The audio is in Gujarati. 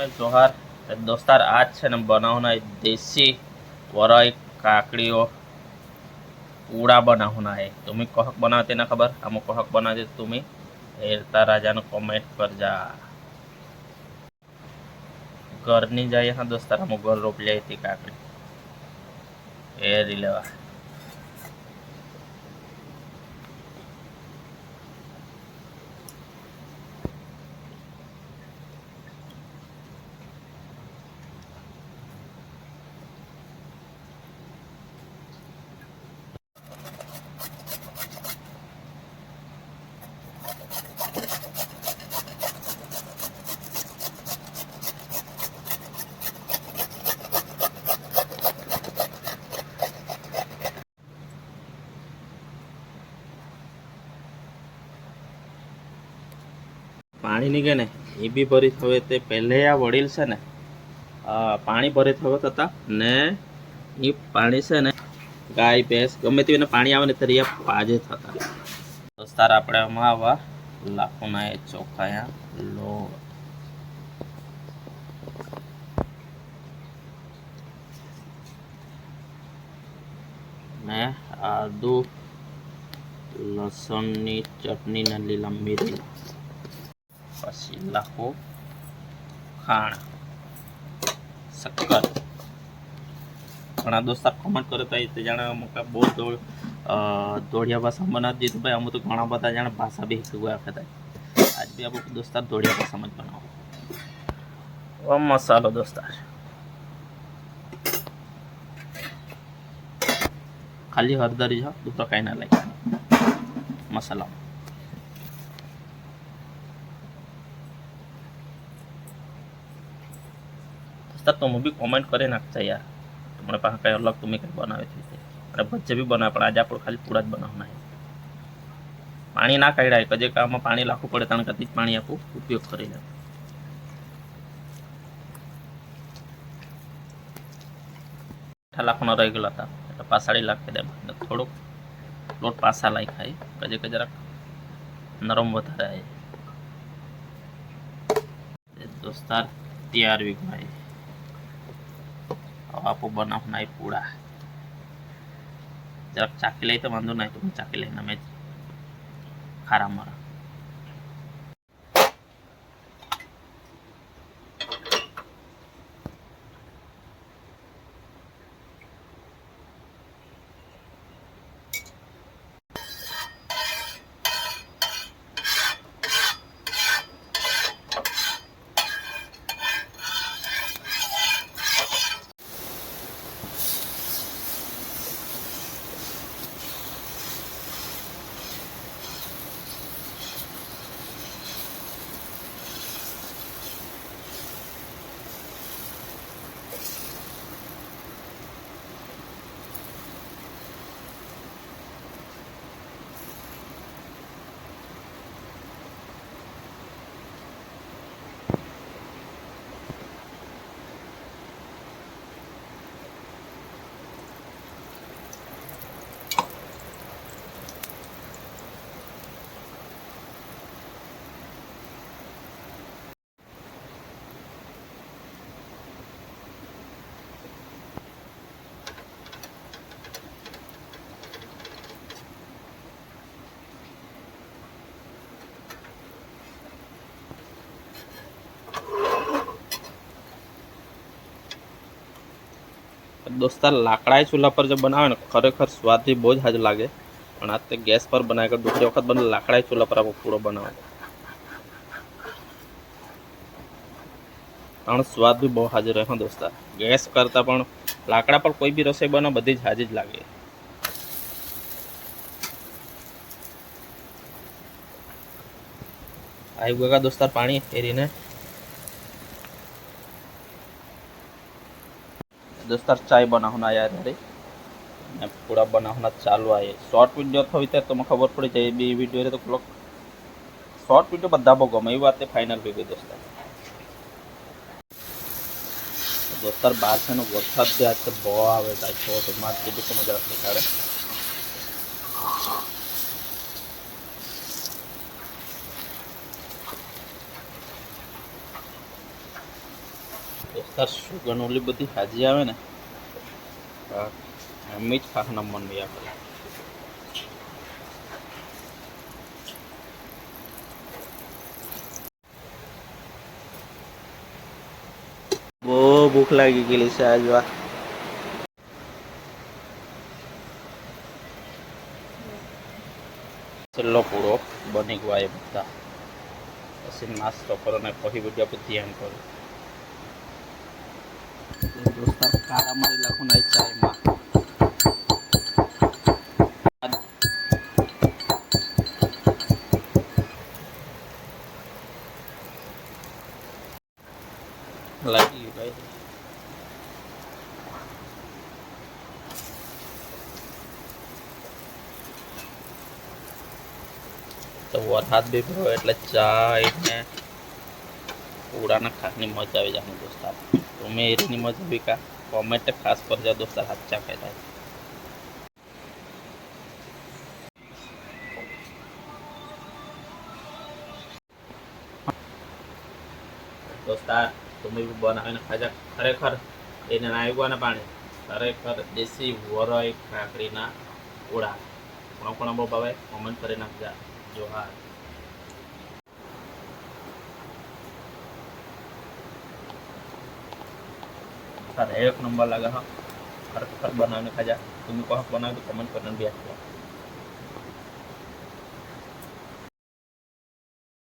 ને જોહાર દોસ્તાર આ જ છે ને બનાવના દેશી વરાઈ કાકડીઓ પૂડા બનાવના હે તમે કોહક બનાવતે ના ખબર? આમાં કોહક બનાવજે તમે હેરતા રાજાને કોમેન્ટ કરજા. ઘરની જાય હા દોસ્તાર, આમાં ઘર રોપલી હતી કાકડી. એ રીલેવા પાણી નીકળે ને એ બી ભરી થવે તે પહેલે આ વડીલ છે ને પાણી ભરી થવા હતા ને એ પાણી છે ને, ગાય, ભેંસ, ગમે તેને પાણી આવે ને ત્યારે એ પાજે થતા. દોસ્તાર આપણે આમાં આવા લાખોના એ ચોખાયા લો. ને આદુ, લસણની ચટણી ને લીલા મિરી પછી લાખો ખાણ. શક્કર ઘણા દોસ્તાર કોમેન્ટ કરે તો તે જાણે અમુક બહુ દોડ દોઢિયા ભાષા બનાવી દીધું. ભાઈ, અમુક તો ઘણા બધા જાણે ભાષા બી આખે વખત આજ બી અમુક દોસ્તાર દોઢિયા ભાષામાં જ બનાવો. મસાલો દોસ્તાર ખાલી હળદર જ દુસરો કાંઈ ના લાગે. મસાલા દોસ્તાર તમે બી કોમેન્ટ કરી નાખતા યાર. તમને પાસે કઈ અલગ તમે કઈ બનાવે છે તે. અને ભજ્જે બી બનાવે, પણ આજે આપણે ખાલી પૂરા જ બનાવવાના છે. પાણી ના કાઢાય કજે કામમાં પાણી લાખવું પડે, કારણ કે જ પાણી આપું ઉપયોગ કરી લે. લાખનો રહી ગયેલા હતા, એટલે પાસાડી લાખી દે. થોડુંક લોટ પાસા લાઈ ખાય કજે કે જરાક નરમ વધારે દોસ્તાર, તૈયાર ભાઈ હવે આપો બનાવના એ પૂડા જરાક ચાકી લઈ તો વાંધો નહીં તો હું ચાકી લઈને અમે ખારા મારા દોસ્તાર લાકડાએ ચૂલા પર જે બનાવે ને ખરેખર સ્વાદથી બહુ જ હાજ લાગે. પણ આ તે ગેસ પર બનાવે કે વખત બને લાકડાએ ચૂલા પર આપણે પૂરો બનાવે. પણ સ્વાદ બી બહુ હાજર રહે દોસ્તાર. ગેસ કરતાં પણ લાકડા પર કોઈ બી રસોઈ બનાવે, બધી જ હાજી જ લાગે. આવી ગયા દોસ્તાર, પાણી ફેરીને दोस्तर चाय बनाना यार अरे मैं पूरा बनाना चालू आए शॉर्ट वीडियो थोड़ी तर तुम्हें खबर पड़ी जाए बी वीडियो रे तो लोग શોર્ટ વિડીયો બધા બહુ ગમે એ વાતે ફાઇનલ થઈ ગઈ દોસ્તાર દોસ્તાર બહાર છે ને વરસાદ બી આજ તો બહુ આવે થાય છો તો માર કીધું કે મજા દેખાડે દોસ્તાર સુગન ઓલી બધી હાજી આવે ને? એમ જ ખાખ નંબર નહીં આપણે બહુ ભૂખ લાગી ગયેલી છે આજ વા. છેલ્લો પૂરો, બની ગયો એ બધા. પછી નાસ્તો કરો ને પછી બધું ધ્યાન કરો દોસ્તાર કાળા મરી લખું ના ચાયમાં તો વરસાદ બી પડ્યો એટલે ચાય ને ઉડાના ખાસની મજા આવી જાય દોસ્તાર મજા બી કા કોમેન્ટ ખાસ કરજો દોસ્તાર સાચા કહેતા દોસ્તાર, તમે બી બનાવીને ખાજા ખરેખર એને આવ્યું ને પાણી ખરેખર દેશી વરોય કાકડીના ઓળા. કોણ કોણ બહુ ભાવે કોમેન્ટ કરી નાખજા. જોહાર. સર એક નંબર લાગે હા ખરેખર બનાવીને ખાજા તમે કહો બનાવી તો કમેન્ટ કરીને બી આપજો